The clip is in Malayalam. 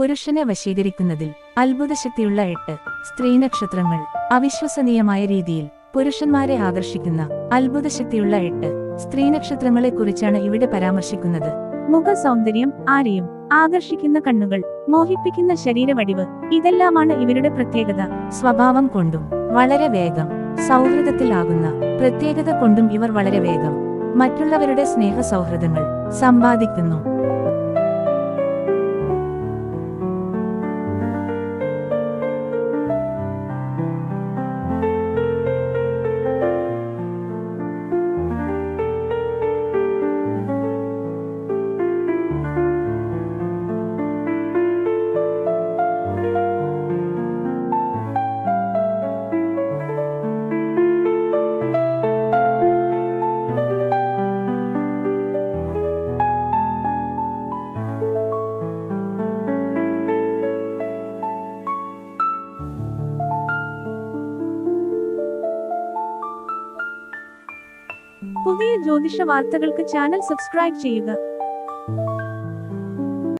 പുരുഷനെ വശീകരിക്കുന്നതിൽ അത്ഭുതശക്തിയുള്ള എട്ട് സ്ത്രീ നക്ഷത്രങ്ങൾ അവിശ്വസനീയമായ രീതിയിൽ പുരുഷന്മാരെ ആകർഷിക്കുന്ന അത്ഭുതശക്തിയുള്ള എട്ട് സ്ത്രീ നക്ഷത്രങ്ങളെക്കുറിച്ചാണ് ഇവിടെ പരാമർശിക്കുന്നത്. മുഖ സൗന്ദര്യം ആരെയും ആകർഷിക്കുന്ന കണ്ണുകൾ മോഹിപ്പിക്കുന്ന ശരീരവടിവ് ഇതെല്ലാമാണ് ഇവരുടെ പ്രത്യേകത. സ്വഭാവം കൊണ്ടും വളരെ വേഗം സൗഹൃദത്തിലാകുന്ന പ്രത്യേകത കൊണ്ടും ഇവർ വളരെ വേഗം മറ്റുള്ളവരുടെ സ്നേഹ സൗഹൃദങ്ങൾ സമ്പാദിക്കുന്നു. പുതിയ ജ്യോതിഷ വാർത്തകൾക്ക് ചാനൽ സബ്സ്ക്രൈബ് ചെയ്യുക